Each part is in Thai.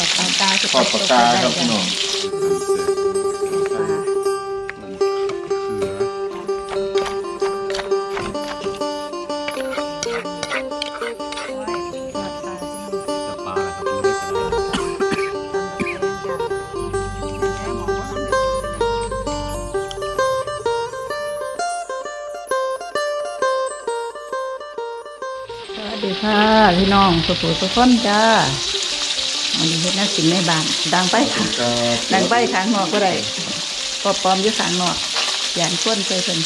อดปากกาทอดปากกาครับพี่น้องปลาครับดูได้กันสวัสดีค่ะ พี่น้องสุขุสุขคนจ้า วันนี้เฮ็ดนักกินในบ้านดังไปค่ะครับดังไปข้างนอกก็ได้ปอปลอมอยู่ข้างนอกยานข้นเคยเพิ่น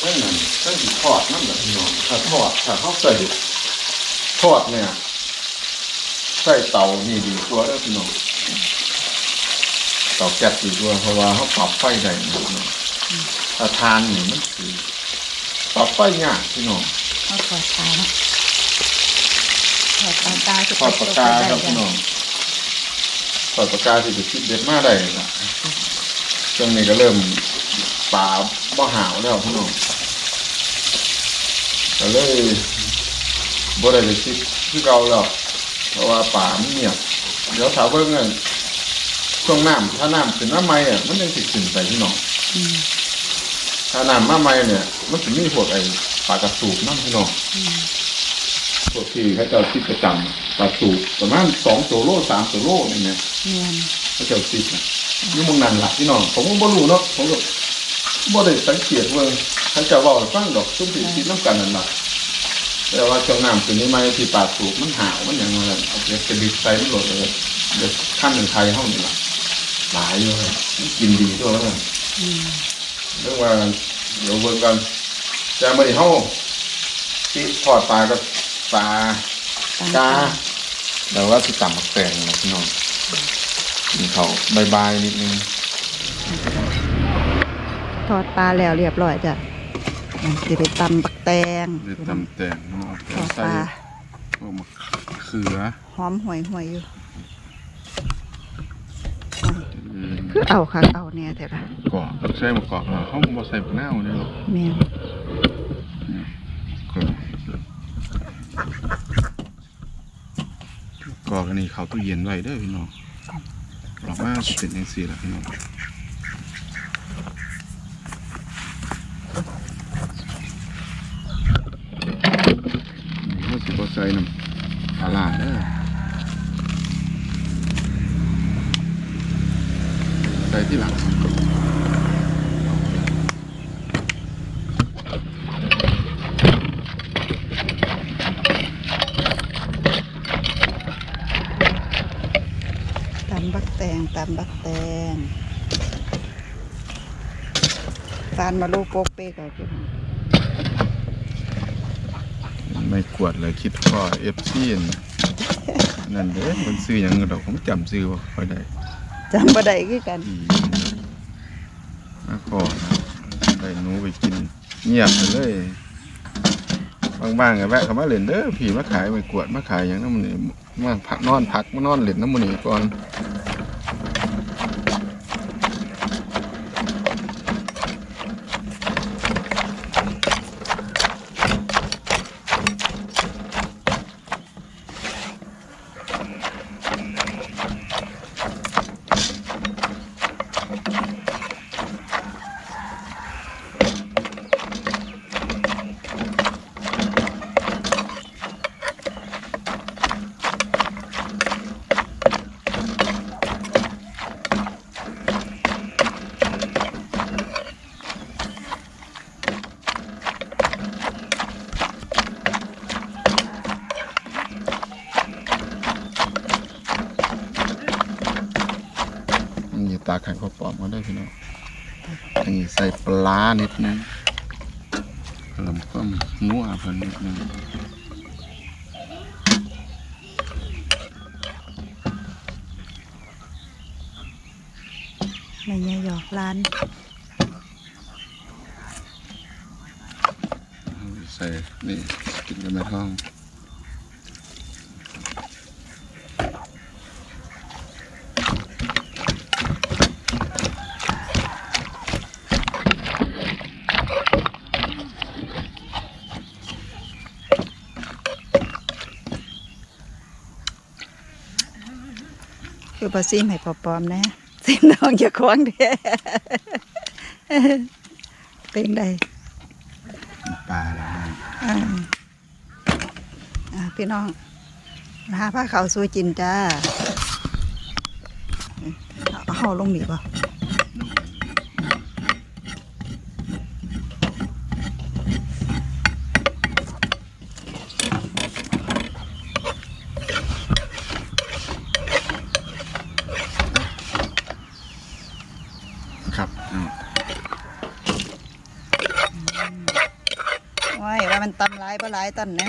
เอ้ยนั่นต้องสิทอดนั่นแหละพี่น้องถ้าทอดถ้าเขาใส่ทอดเนี่ยใส่เตานี่ดีกว่าเด้อพี่น้องเตาแก๊สดีกว่าเพราะว่าเขาปรับไฟได้นะพี่น้องถ้าทานนี่มันคือปรับไฟยากพี่น้องเอาถอดปลาเนาะถอดปากกาทอดปากกาครับพี่น้อง ทอดปากกาที่จะคิดเด็ดมากได้ละช่วงนี้ก็เริ่มป่าบ่หาวแล้วพี่น้องก็เลยบ่ได้ไปคิดคือเก่าแล้วเพราะว่าป่ามันเงียบเดี๋ยวถามเบิ่งเงินช่วงน้ำถ้าน้ำขึ้นน้ำใหม่อะมันยังสิขึ้นไปพี่น้องถ้าน้ำมาใหม่เนี่ย มันจะมีพวกไอ้ปลากระสูบน้ำพี่น้องพวกที่เขาเจ้าคิดประจำปลาสูบประมาณสองตัวโลสามตัวโลนี่เนี่ย เนียนเขาเจ้าคิดนะนี่มึงนั่นหลักพี่น้องผมก็บ่รู้เนาะผมก็บ่ได้สังเกตเบิ่งเขาเจ้าเว้าให้ฟังดอกซุ่มที่คิดน้ำกันนั่นล่ะแต่ว่าช่วงน้ำขึ้นนี่ไม่ที่ปลาสูบมันหาวมันอย่างไรเอาเดี๋ยวจะดิบใส่มันโหลดเลยเดี๋ยวขั้นหนึ่งไทยเฮานี่ล่ะหลายอยู่เลยมันกินดีตัวแล้วกันอืมเรื่องว่าเดี๋ยวเบิ่งกันจะมาดิเฮาที่ทอดปลากับปลาจ้าแต่ว่าสิต่ำมักแตงนะพี่น้อง กินเขาบายบายนิดนึงทอดปลาแล้วเรียบร้อยจ้ะมันสิไปตำบักแตงเดี๋ยวตำแตงเนาะทอดปใส่ลาพวกมะเขือหอมห่วยห่วยๆอยู่อืมคือเอาค่ะเอาเนี่ยแต่ละกรอบใส่มะกอกมาเขาบ่ใส่มะนาวเนี่ยหรอกแม่นกรอบกรอบอันนี้เขาตู้เย็นไว้เด้อพี่น้อง กรอบมาเป็นยังสี่ละพี่น้องนี่เขาสิบใส่น้ำปลาร้าเด้อใส่ที่หลัง ตำบัก แตงตำบักแตงฟานมาลูกโป๊กเป๊กเอาพี่น้องไม่กวดเลยคิดพ่อเอฟซีนนั่นเด้มันซื้อหยังดอกผมจำซื้อว่าค่อยได้จำบ่ได้คือกันอีมาขอได้หนูไปกิน เงียบไปเลยบางๆก็แวะเข้ามาเล่นเด้อผีมาขายไม่กวดมาขายหยังน้ำมันนี่มาพักนอนพักมานอนเล่นน้ำมันนี่ก่อนนี่ตา ไข่ข้าวปอมก็ได้พี่น้องนี่ใส่ปลานิดนึงเพิ่มความนัวเพิ่นนิดนึงไม่ใช่หยอกร้าน ใส่นี่กินกับแม่ท้อง อบ่ซิมให้พอปอมนะซิมน้องอย่าควงเด้เป็นใดปลาแล้วพี่น้องหาผ้าขาวสู้จินจ้าเอาลงหนีบ่ ว้ายว่ามันตำหลายบ่หลายตันนะ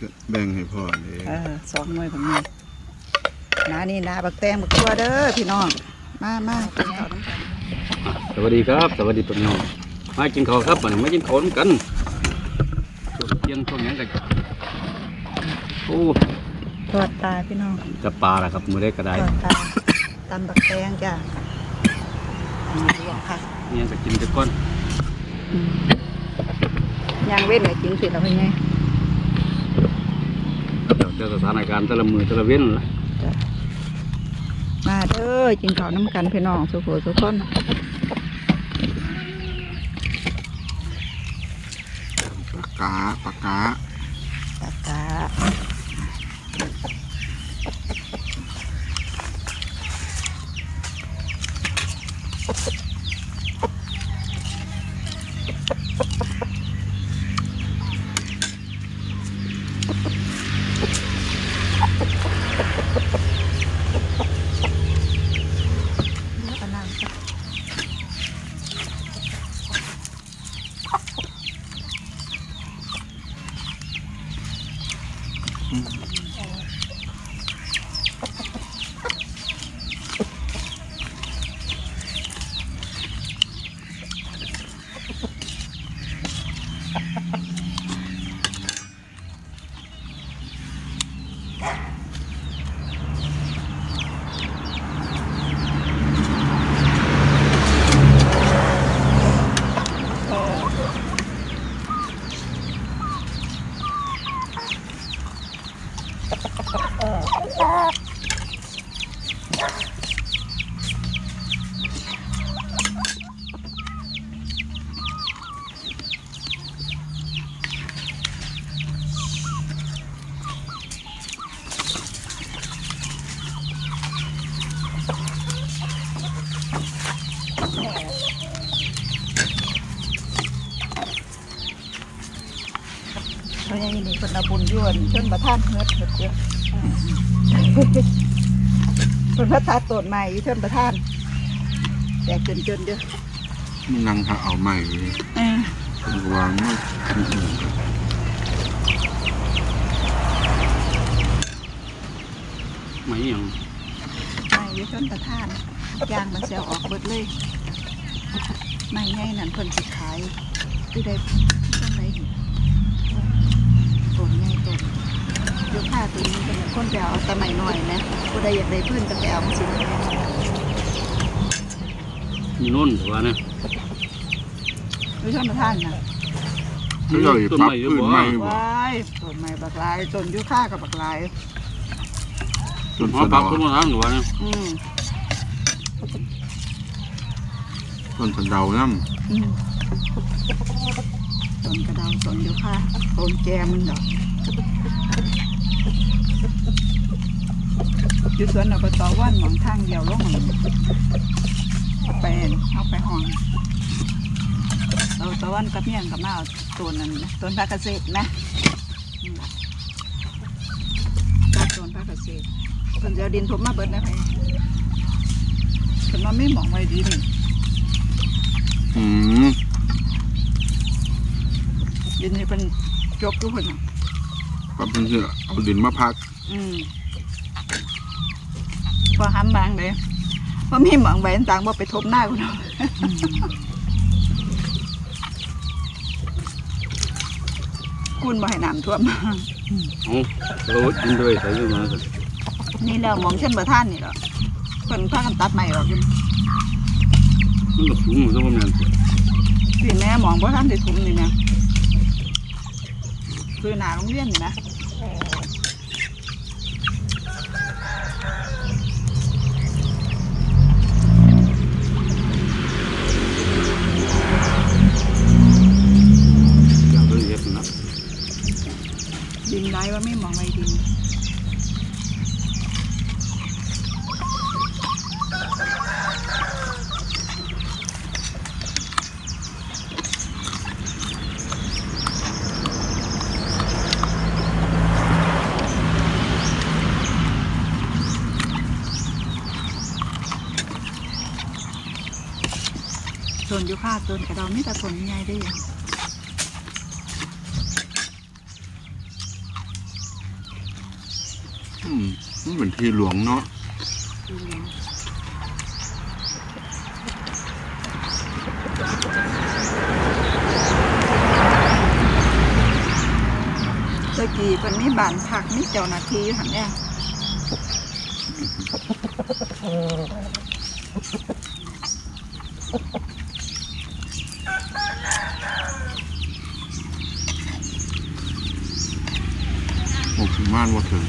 ก็แบ่งให้พ่อเลยเออสองหน่วยแบบนี้นานี่นาบักแตงบักตัวเด้อพี่น้อง มามากินข้าวน้ำกันสวัสดีครับ สวัสดีพี่น้อง มากินข้าวครับมันมากินข้าวน้ำกันช่วงเที่ยงช่วงนี้กันโอ้ทอดตาพี่น้องจะปลาละครับมือได้กระไดทอดตาตำบักแตงจ้ะ อันนี้ลวกผักเนี่ยจะกินจะก้อนอืมย่างเว้นไว้กินสิเราเป็นไงเดี๋ยวเจอสถานการณ์แต่ละมือแต่ละเว้นละจ้ะมาเด้อกินข้าวน้ำกันพี่น้องสุโขสุขคนปลากาปลากาตากกา เอาบุญยวนชนประทานเฮ็ดเฮ็ดเยอะคนพระธาตุโตนใหม่อยู่ชนประทาน แต่จนจนๆเยอะมันนั่งถ้าเอาใหม่เลยเออมันก็วางมันอืมไม่ยังใหม่อยู่ชนประทานยางมันเสียออกเบิดเลยไม่ไงนั่นเพิ่นสิขายที่ได้ต้นไหนหิต้นไงต้นอ ยูค่าตัวนี้เป็นคนไปเอาแต่ใหม่หน่อยนะผู้ใดอยากได้เพื่อนก็ไปเอามาสิมีนุ่นแต่ว่าเนี่ยอยู่ชนประทานนะเขาจะอีกต้นปรับไม้เยอะพื้นบ่ใหม่บ่ว้ายต้นไม้บักลายต้นยูค่ากับบักลายต้นหอสะปลาเดาต้นมะนาวหรือว่าเนี่ยอืมต้นสะเดาน้อืมต้นกระเดาต้นยูค่าต้นแจมันดอก อยู่สวนอบตว่านหมองทางเดียวลงมันเอาไปเอาไปห้องเราตะวันกับเมียงกับมาเอาต้นนั้นนะต้นพักเกษตรนะอืมต้นพักเกษตรเพิ่นจะเอาดินผมมาเบิดนะพี่เพิ่นว่าไม่หมองไว้ดินำอืมดินนี่เป็นจกทุกคนน่ะปรับเป็นเสือเอาดินมาพัก อืม พอห้ำบางเลยพอมีหมองไว้ต่างว่าไปทบหน้าคุณเนาะคุณบ่ให้น้ำท่วมเอาเรากินด้วยใส่อยู่มาสินี่แล้วหมองเช่นประท่านนี่เหรอเพิ่นพากันตัดใหม่ออกอยู่มันก็สูงเหมือนกันนั่นพี่แม่หมองบ่ท่านได้ถุมนี่นะคือหนาโรงเรียนนี่นะ ดินไว้ว่าไม่มองไว้ดินต้นยูคาต้นกระดองไม่แต่ต้นใหญ่ได้ยัง อืมมันเหมือนทีหลวงเนาะตะกี้เป็นมีบ้านพักมีเจ้าหน้าที่อยู่หันแน่หกสิบม่านว่าถึง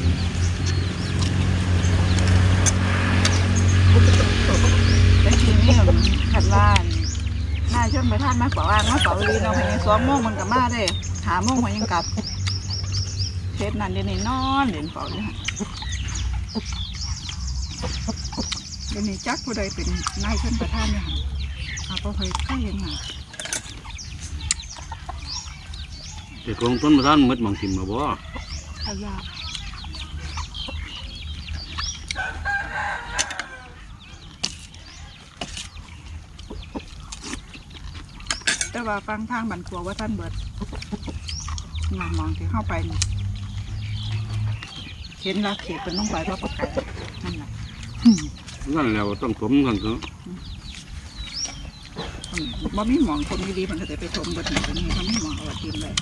ตะกี้นี่ขันว่านนาย ชนประธานมาเป่าอ่างมาเป่าลีเนาะมันยังสองโมงมันก็มาได้หาโมงมันยังกลับเทศนั้นเดี๋ยวนี้นอนเด่นเป่าอยู่หั่นเดี๋ยวนี้จักผู้ใดเป็นนายชนประธานเนี่ยหั่นอาพอเคยใกล้เห็นหนาแต่ของต้นประทานหมดหมองทิมมาบ่ขยะ แต่ว่าฟังทางบันครัวว่าท่านเบิดงามมองที่เข้าไปนี่เห็นรักเขตเป็นน้องใบว่าประกาศนั่นแหละนั่นแล้วต้องถมกันเถอะอืมบ่มีหมองคนดีๆมันก็จะไปชมเบิดหนึ่งตรงนี้เขาไม่หมองเอาไว้กินเลย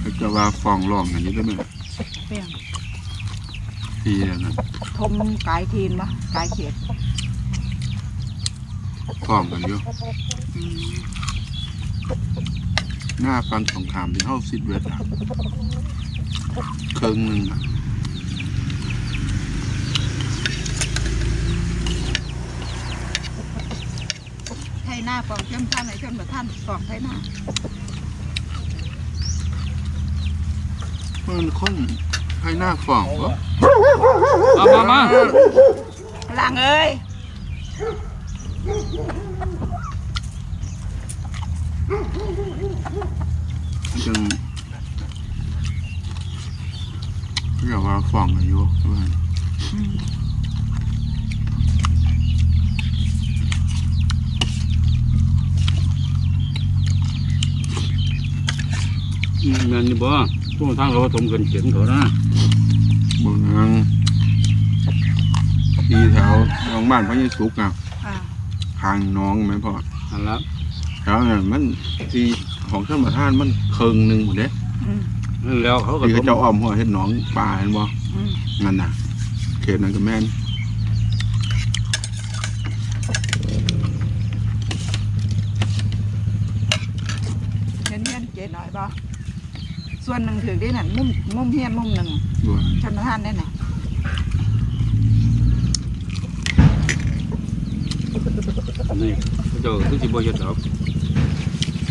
เขาจะว่าฟองร้องอย่างนี้ได้ไหมเปรี้ยงทีแล้วนะทมกายทีนมะกายเขตฟ้องกันอยู่อืม หน้าฟันสงครามที่เข้าซิดเวสอะเครึ่งหนึ่งอะไทยหน้าฟองเข้มท่านไหนเข้มแบบท่านฟองไทยหน้ามันคนให้หน้าฟ้องวะมามามา หลังเอ้ย จังเรียกว่าฟ้องกันอยู่ว่าแม่นนี่บ่ช่วงทางเราถมกันเขียนเขานะเมืองที่แถวน้องบ้านพระเยสุกอะอ่าทางน้องไหมพ่อนั่นละ แถวนั้นมันที่ของท่านประธานมันเคิงหนึ่งหมดเด้อืมนั่นแล้วเขาก็ที่ถเขามเจ้าอ้อมหัวเห็ดหนองป่าเห็นบ่อืมนั่นน่ะ เขตนั้นก็แม่นเห็นเฮียนเจ๊หน่อยบ่ส่วนหนึ่งถือได้นั่นมุมมุมเฮียนมุมหนึ่งด้วยชนประทานได้น่ะนี่เขาเจ้าคือสิบ่เฮ็ดดอก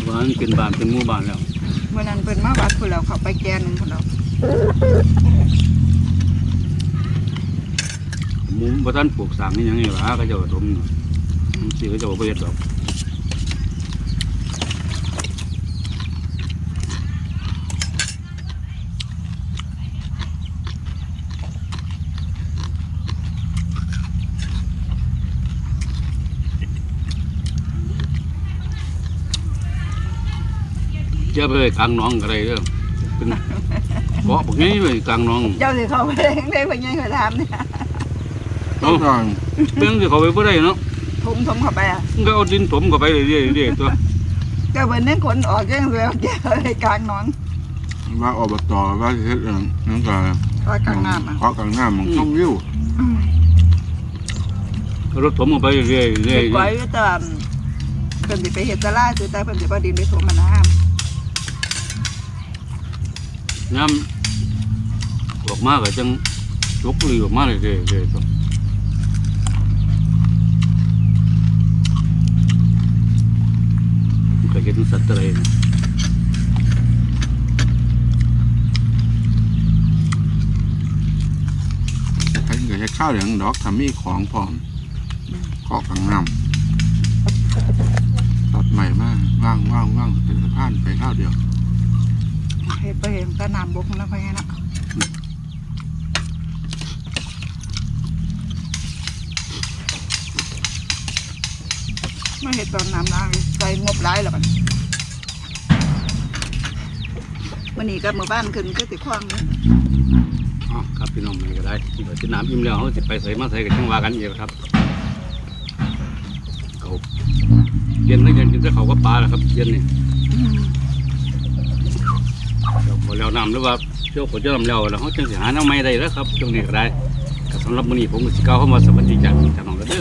ว่ามันเป็นบ้านเป็นหมู่บ้านแล้วเมื่อนั้นเป็นมาวัดคนแล้วเขาไปแกนหนึ่งคนแล้วหมู่บ่ทันปลูกสร้างนี่หยังนี่ล่ะเขาเจ้าก็ถมสิเขาเจ้าบ่เฮ็ดดอก จ้าไปไว้กลางหน้องก็ได้เด้อเป็นเบาะบักนี้ไปกลางหน้องเจ้าสิเขาไปเองได้ไปยังเคยถามเนี่ยต้องการเรื่องที่เขาไปบ่ได้เนาะทุ่มทุ่มเข้าไปอะมันก็เอาดินถมเข้าไปเรื่อยๆเรื่อยๆตัวเจ้าเป็นเน้นขนออกยังเลยเจ้าไปกลางหนองว่าอบตว่าสิเฮ็ดเรื่องนั่นก็ว่ากลางน้ำอะเกาะกลางน้ำมันต้องวิวอืมรถถมเข้าไปเรื่อยๆเรื่อยเด็กไว้ก็ตามเพิ่นสิไปเฮ็ดตะล่าคือแต่เพิ่นสิบ่ดินไปถมมาน้ๆ น้ำออกมาก็จังจกลือออกมาเรื่อยเรื่อยๆตัวมันก็เห็นสัตว์อะไรนะใครก็เฮ็ดข้าวเหลืองดอกทำมีของพร้อมเกาะกลางนำตัดใหม่มากว่างว่างว่างเป็นสะพานไปข้าวเดียว เฮ็ดไปเห็นแต่น้ำบกแล้วค่อยให้นะมาเห็ดตอนน้ำล้างใจงบร้ายแล้วกันวันนี้ก็มือบ้านขึ้นก็ติดคว้างเลยอ๋อครับพี่น้องมันก็ได้ที่ว่าสิน้ำอิ่มแล้วเขาสิไปใส่มาใส่กันจังว่ากันอีกครับเขาเย็นไม่เย็นกินแต่เขาก็ปลาแหละครับ เย็นนี่ เราแล้วน้ำหรือว่าเชี่ยวฝนจะน้ำแล้วแล้วเขาจึงสิหาน้ำไม่ได้แล้วครับตรงนี้ก็ได้ก็สำหรับมื้อนี้ผมก็สิกล่าวเข้ามาสวัสดีจากพี่จากน้องเด้อ